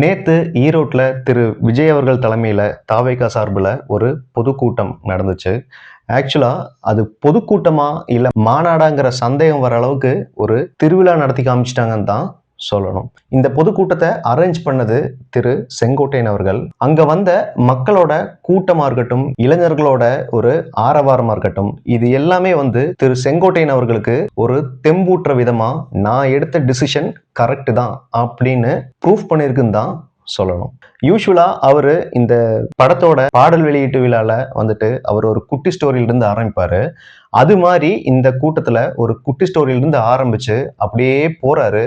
நேத்து ஈரோட்டில் திரு விஜய் அவர்கள் தலைமையில் தாவேகா சார்பில் ஒரு பொதுக்கூட்டம் நடந்துச்சு. ஆக்சுவலாக அது பொதுக்கூட்டமாக இல்லை மாநாடாங்கிற சந்தேகம் வர அளவுக்கு ஒரு திருவிழா நடத்தி காமிச்சிட்டாங்கன்னு தான் சொல்லணும். இந்த பொதுக்கூட்டத்தை அரேஞ்ச் பண்ணது திரு செங்கோட்டையன் அவர்கள். அங்க வந்த மக்களோட கூட்டமா இருக்கட்டும் இளைஞர்களோட ஒரு ஆரவாரமா இருக்கட்டும் இது எல்லாமே வந்து திரு செங்கோட்டையன் அவர்களுக்கு ஒரு தெம்பூட்டுற விதமா நான் எடுத்த டிசிஷன் கரெக்டு தான் அப்படின்னு ப்ரூஃப் பண்ணியிருக்குன்னு தான் சொல்லணும். யூஸ்வலா அவரு இந்த படத்தோட பாடல் வெளியீட்டு விழால வந்துட்டு அவர் ஒரு குட்டி ஸ்டோரியிலிருந்து ஆரம்பிப்பாரு. அது மாதிரி இந்த கூட்டத்துல ஒரு குட்டி ஸ்டோரியிலிருந்து ஆரம்பிச்சு அப்படியே போறாரு.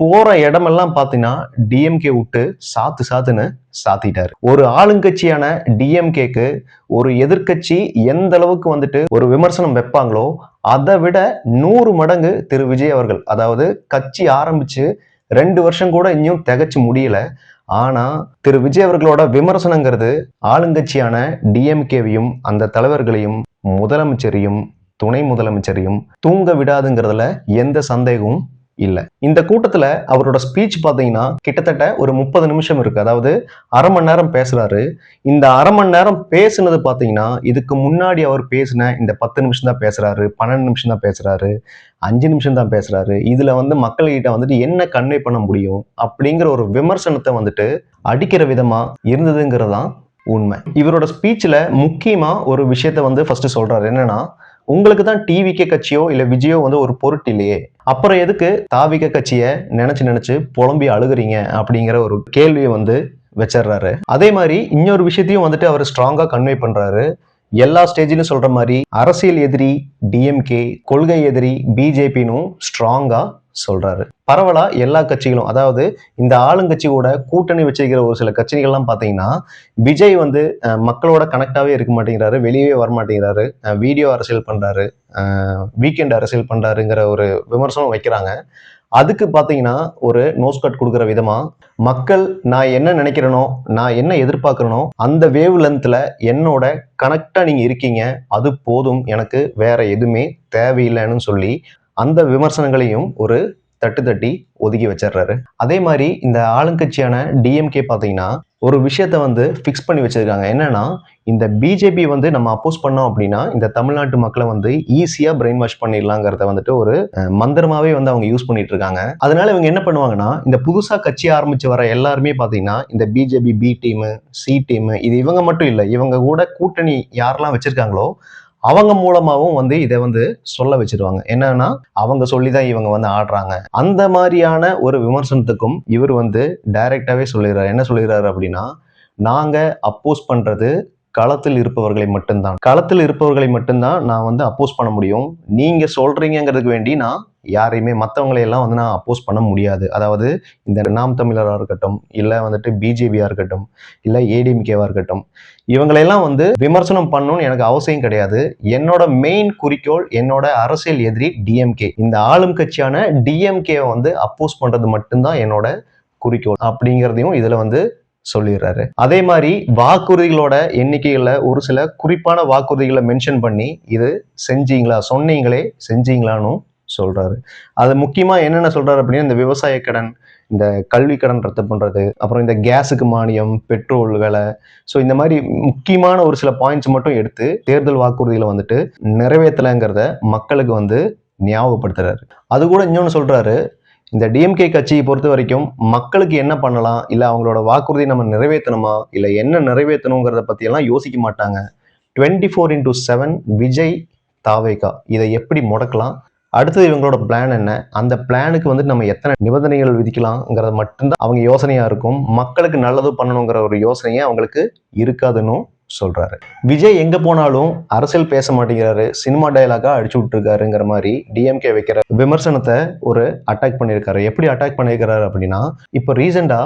போற இடமெல்லாம் பார்த்தீங்கன்னா டிஎம்கே விட்டு சாத்து சாத்துன்னு சாத்திட்டாரு. ஒரு ஆளுங்கட்சியான டிஎம்கேக்கு ஒரு எதிர்க்கட்சி எந்த அளவுக்கு வந்துட்டு ஒரு விமர்சனம் வைப்பாங்களோ அதை விட நூறு மடங்கு திரு விஜய் அவர்கள் அதாவது கட்சி ஆரம்பிச்சு ரெண்டு வருஷம் கூட இன்னும் திகச்சு முடியல. ஆனா திரு விஜய் அவர்களோட விமர்சனங்கிறது ஆளுங்கட்சியான டிஎம்கேவையும் அந்த தலைவர்களையும் முதலமைச்சரையும் துணை முதலமைச்சரையும் தூங்க விடாதுங்கிறதுல எந்த சந்தேகமும் இல்லை. இந்த கூட்டத்தில் அவரோட ஸ்பீச் பார்த்தீங்கன்னா கிட்டத்தட்ட ஒரு முப்பது நிமிஷம் இருக்கு. அதாவது அரை மணி நேரம் பேசுறாரு. இந்த அரை மணி நேரம் பேசுனது பார்த்தீங்கன்னா இதுக்கு முன்னாடி அவர் பேசின இந்த பத்து நிமிஷம் தான் பேசுறாரு பன்னெண்டு நிமிஷம் தான் பேசுறாரு அஞ்சு நிமிஷம் தான் பேசுறாரு. இதுல வந்து மக்கள்கிட்ட வந்துட்டு என்ன கன்வே பண்ண முடியும் அப்படிங்கிற ஒரு விமர்சனத்தை வந்துட்டு அடிக்கிற விதமா இருந்ததுங்கிறது தான் உண்மை. இவரோட ஸ்பீச்சில் முக்கியமாக ஒரு விஷயத்த வந்து ஃபஸ்ட்டு சொல்கிறாரு என்னன்னா உங்களுக்கு தான் டிவிகே கட்சியோ இல்ல விஜயோ வந்து ஒரு பொருட்டு இல்லையே? அப்புறம் எதுக்கு தாவிக கட்சியை நினைச்சு நினைச்சு புலம்பி அழுகுறீங்க அப்படிங்கிற ஒரு கேள்வியை வந்து வச்சிடுறாரு. அதே மாதிரி இன்னொரு விஷயத்தையும் வந்துட்டு அவர் ஸ்ட்ராங்கா கன்வே பண்றாரு. எல்லா ஸ்டேஜிலும் சொல்ற மாதிரி அரசியல் எதிரி டிஎம்கே கொள்கை எதிரி பிஜேபின்னு ஸ்ட்ராங்கா சொல்றாரு. பரவலா எல்லா கட்சிகளும் அதாவது இந்த ஆளுங்கட்சியோட கூட்டணி வச்சிருக்கிற ஒரு சில கட்சிகள்லாம் பார்த்தீங்கன்னா விஜய் வந்து மக்களோட கனெக்டாவே இருக்க மாட்டேங்கிறாரு வெளியே வரமாட்டேங்கிறாரு வீடியோ அரசியல் பண்றாரு வீக்கெண்ட் அரசியல் பண்றாருங்கிற ஒரு விமர்சனம் வைக்கிறாங்க. அதுக்கு பார்த்தீங்கன்னா ஒரு நோஸ் கட் கொடுக்குற விதமா மக்கள் நான் என்ன நினைக்கிறேனோ நான் என்ன எதிர்பார்க்குறனோ அந்த வேவ் லென்த்ல என்னோட கனெக்டா நீங்க இருக்கீங்க அது போதும் எனக்கு வேற எதுவுமே தேவையில்லைன்னு சொல்லி அந்த விமர்சனங்களையும் ஒரு தட்டு தட்டி ஒதுக்கி வச்சிடுறாரு. அதே மாதிரி இந்த ஆளுங்கட்சியான டிஎம்கே பார்த்தீங்கன்னா ஒரு விஷயத்த வந்து ஃபிக்ஸ் பண்ணி வச்சிருக்காங்க. என்னன்னா இந்த பிஜேபி வந்து நம்ம அப்போஸ் பண்ணோம் அப்படின்னா இந்த தமிழ்நாட்டு மக்களை வந்து ஈஸியா பிரெயின் வாஷ் பண்ணிடலாங்கிறத வந்துட்டு ஒரு மந்திரமாவே வந்து அவங்க யூஸ் பண்ணிட்டு இருக்காங்க அதனால இவங்க என்ன பண்ணுவாங்கன்னா இந்த புதுசா கட்சி ஆரம்பிச்சு வர எல்லாருமே பாத்தீங்கன்னா இந்த BJP B team C team இது இவங்க மட்டும் இல்லை இவங்க கூட கூட்டணி யாரெல்லாம் வச்சிருக்காங்களோ அவங்க மூலமாகவும் வந்து இதை வந்து சொல்ல வச்சிருவாங்க. என்னன்னா அவங்க சொல்லிதான் இவங்க வந்து ஆடுறாங்க. அந்த மாதிரியான ஒரு விமர்சனத்துக்கும் இவர் வந்து டைரக்டாவே சொல்லிடுறாரு. என்ன சொல்லிடுறாரு அப்படின்னா நாங்கள் அப்போஸ் பண்ணுறது களத்தில் இருப்பவர்களை மட்டும்தான். களத்தில் இருப்பவர்களை மட்டும்தான் நான் வந்து அப்போஸ் பண்ண முடியும். நீங்கள் சொல்கிறீங்கிறதுக்கு வேண்டி நான் யாரையுமே மற்றவங்களையெல்லாம் வந்து நான் அப்போஸ் பண்ண முடியாது. அதாவது இந்த நாம் தமிழராக இருக்கட்டும் இல்லை வந்துட்டு பிஜேபியாக இருக்கட்டும் இல்லை ஏடிஎம்கேவாக இருக்கட்டும் இவங்களையெல்லாம் வந்து விமர்சனம் பண்ணணும்னு எனக்கு அவசியம் கிடையாது. என்னோட மெயின் குறிக்கோள் என்னோட அரசியல் எதிரி டிஎம்கே இந்த ஆளும் கட்சியான டிஎம்கேவை வந்து அப்போஸ் பண்ணுறது மட்டும்தான் என்னோட குறிக்கோள் அப்படிங்கிறதையும் இதில் வந்து சொல்லிடுறாரு. அதே மாதிரி வாக்குறுதிகளோட எண்ணிக்கையில் ஒரு சில குறிப்பான வாக்குறுதிகளை மென்ஷன் பண்ணி இது செஞ்சீங்களா சொன்னீங்களே செஞ்சீங்களான்னு சொல்கிறாரு அது முக்கியமாக என்னென்ன சொல்கிறாரு அப்படின்னா இந்த விவசாய கடன் இந்த கல்வி கடன் ரத்து பண்ணுறது அப்புறம் இந்த கேஸுக்கு மானியம் பெட்ரோல் விலை. ஸோ இந்த மாதிரி முக்கியமான ஒரு சில பாயிண்ட்ஸ் மட்டும் எடுத்து தேர்தல் வாக்குறுதியில் வந்துட்டு நிறைவேற்றலைங்கிறத மக்களுக்கு வந்து ஞாபகப்படுத்துறாரு. அது கூட இன்னொன்று சொல்கிறாரு இந்த டிஎம்கே கட்சியை பொறுத்த வரைக்கும் மக்களுக்கு என்ன பண்ணலாம்? இல்லை அவங்களோட வாக்குறுதி நம்ம நிறைவேற்றணுமா இல்லை என்ன நிறைவேற்றணுங்கிறத பற்றியெல்லாம் யோசிக்க மாட்டாங்க. Twenty four into seven Vijay தாவேகா இதை எப்படி முடக்கலாம்? அடுத்தது இவங்களோட பிளான் என்ன? அந்த பிளானுக்கு வந்து நம்ம எத்தனை நிபந்தனைகள் விதிக்கலாங்கிறது மட்டும்தான் அவங்க யோசனையா இருக்கும். மக்களுக்கு நல்லது பண்ணணுங்கிற ஒரு யோசனையே அவங்களுக்கு இருக்காதுன்னு சொல்றாரு. விஜய் எங்க போனாலும் அரசியல் பேச மாட்டேங்கிறாரு. சினிமா டயலாகா அடிச்சு விட்டுருக்காருங்கிற மாதிரி டிஎம்கே வைக்கிற விமர்சனத்தை ஒரு அட்டாக் பண்ணியிருக்காரு. எப்படி அட்டாக் பண்ணியிருக்கிறாரு அப்படின்னா இப்போ ரீசெண்டா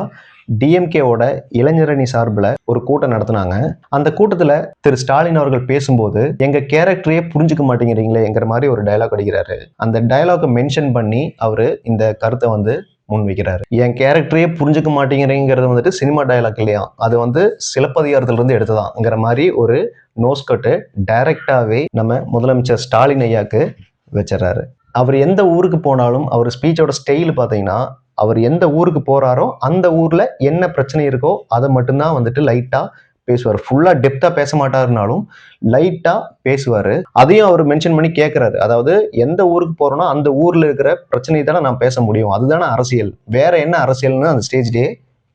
டிஎம்கேவோட இளைஞரணி சார்பில் ஒரு கூட்டம் நடத்துனாங்க. அந்த கூட்டத்தில் திரு ஸ்டாலின் அவர்கள் பேசும்போது எங்க கேரக்டரையே புரிஞ்சுக்க மாட்டேங்கிறீங்களேங்கிற மாதிரி ஒரு டயலாக் அடிக்கிறாரு. அந்த டயலாக்கை மென்ஷன் பண்ணி அவர் இந்த கருத்தை வந்து முன்வைக்கிறாரு. என் கேரக்டரையே புரிஞ்சுக்க மாட்டேங்கிறீங்கிறது வந்துட்டு சினிமா டைலாக் இல்லையா? அது வந்து சிலப்பதிகாரத்திலிருந்து எடுத்ததாங்கிற மாதிரி ஒரு நோஸ்கட்டு டைரக்டாகவே நம்ம முதலமைச்சர் ஸ்டாலின் ஐயாக்கு வச்சிடறாரு. அவர் எந்த ஊருக்கு போனாலும் அவர் ஸ்பீச்சோட ஸ்டைல் பார்த்தீங்கன்னா அவர் எந்த ஊருக்கு போகிறாரோ அந்த ஊரில் என்ன பிரச்சனை இருக்கோ அதை மட்டும்தான் வந்துட்டு லைட்டாக பேசுவார். ஃபுல்லாக டெப்த்தாக பேச மாட்டாருனாலும் லைட்டாக பேசுவார். அதையும் அவர் மென்ஷன் பண்ணி கேட்குறாரு அதாவது எந்த ஊருக்கு போறோம்னா அந்த ஊரில் இருக்கிற பிரச்சனையை தானே நான் பேச முடியும். அதுதானே அரசியல். வேற என்ன அரசியல்னு அந்த ஸ்டேஜ்லேயே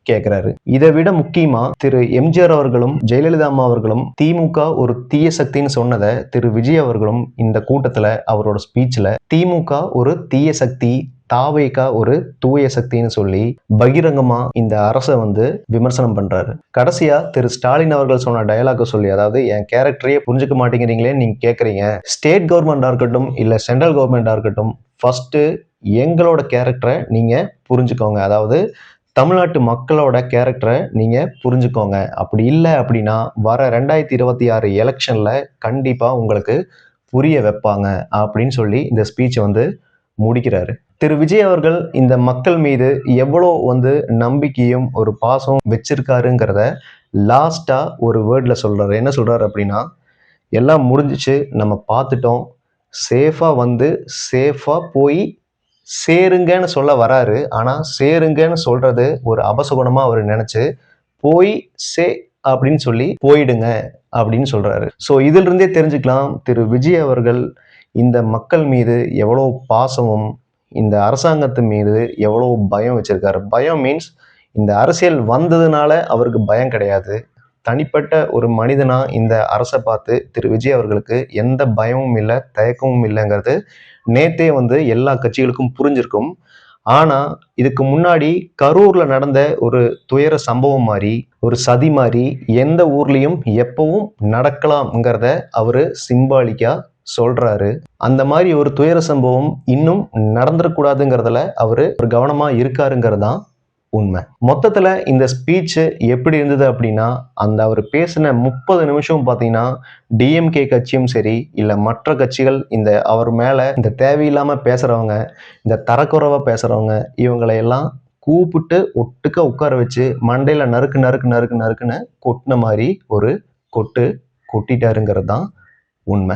கேட்கிறாரு இதை விட முக்கியமா திரு எம்ஜிஆர் அவர்களும் ஜெயலலிதா அம்மா அவர்களும் திமுக ஒரு தீய சக்தின்னு சொன்னதை திரு விஜய் அவர்களும் இந்த கூட்டத்துல அவரோட ஸ்பீச்ல திமுக ஒரு தீய சக்தி தாவைக்கா ஒரு தூய சக்தின்னு சொல்லி பகிரங்கமா இந்த அரசை வந்து விமர்சனம் பண்றாரு. கடைசியா திரு ஸ்டாலின் அவர்கள் சொன்ன டயலாக சொல்லி அதாவது என் கேரக்டரையே புரிஞ்சுக்க மாட்டேங்கிறீங்களே நீங்க கேக்குறீங்க. ஸ்டேட் கவர்மெண்டா இருக்கட்டும் இல்ல சென்ட்ரல் கவர்மெண்டா இருக்கட்டும் ஃபர்ஸ்ட் எங்களோட கேரக்டரை நீங்க புரிஞ்சுக்கோங்க. அதாவது தமிழ்நாட்டு மக்களோட கேரக்டரை நீங்கள் புரிஞ்சுக்கோங்க. அப்படி இல்லை அப்படின்னா வர ரெண்டாயிரத்தி இருபத்தி ஆறு எலெக்ஷனில் கண்டிப்பாக உங்களுக்கு புரிய வைப்பாங்க அப்படின்னு சொல்லி இந்த ஸ்பீச்சை வந்து முடிக்கிறாரு. திரு. விஜய் அவர்கள் இந்த மக்கள் மீது எவ்வளோ வந்து நம்பிக்கையும் ஒரு பாசம் வச்சிருக்காருங்கிறத லாஸ்ட்டாக ஒரு வேர்டில் சொல்கிறாரு என்ன சொல்கிறாரு அப்படின்னா எல்லாம் முடிஞ்சிச்சு நம்ம பார்த்துட்டோம். சேஃபாக வந்து சேஃபாக போய் சேருங்கன்னு சொல்ல வராரு. ஆனால் சேருங்கன்னு சொல்றது ஒரு அபசகுணமாக அவர் நினைச்சு போய் சே அப்படின்னு சொல்லி போயிடுங்க அப்படின்னு சொல்றாரு. ஸோ இதிலிருந்தே தெரிஞ்சுக்கலாம் திரு. விஜய் அவர்கள் இந்த மக்கள் மீது எவ்வளோ பாசமும் இந்த அரசாங்கத்து மீது எவ்வளோ பயம் வச்சிருக்காரு. பயம் மீன்ஸ் இந்த அரசியல் வந்ததுனால அவருக்கு பயம் கிடையாது. தனிப்பட்ட ஒரு மனிதனாக இந்த அரசை பார்த்து திரு. விஜய் அவர்களுக்கு எந்த பயமும் இல்லை தயக்கமும் இல்லைங்கிறது நேத்தே வந்து எல்லா கட்சிகளுக்கும் புரிஞ்சிருக்கும். ஆனால் இதுக்கு முன்னாடி கரூரில் நடந்த ஒரு துயர சம்பவம் மாதிரி ஒரு சதி மாதிரி எந்த ஊர்லேயும் எப்பவும் நடக்கலாம்ங்கிறத அவர் சிம்பாலிக்காக சொல்றாரு. அந்த மாதிரி ஒரு துயர சம்பவம் இன்னும் நடந்துடக்கூடாதுங்கிறதுல அவர் ஒரு கவனமாக இருக்காருங்கிறது தான் உண்மை. மொத்தத்தில் இந்த ஸ்பீச்சு எப்படி இருந்தது அப்படின்னா அந்த அவர் பேசின முப்பது நிமிஷம் பார்த்தீங்கன்னா டிஎம்கே கட்சியும் சரி இல்லை மற்ற கட்சிகள் இந்த அவர் மேலே இந்த தேவையில்லாமல் பேசுகிறவங்க இந்த தரக்குறைவாக பேசுகிறவங்க இவங்களையெல்லாம் கூப்பிட்டு ஒட்டுக்க உட்கார வச்சு மண்டையில் நறுக்கு நறுக்கு நறுக்கு நறுக்குன்னு கொட்டின மாதிரி ஒரு கொட்டு கொட்டிட்டாருங்கிறது தான் உண்மை.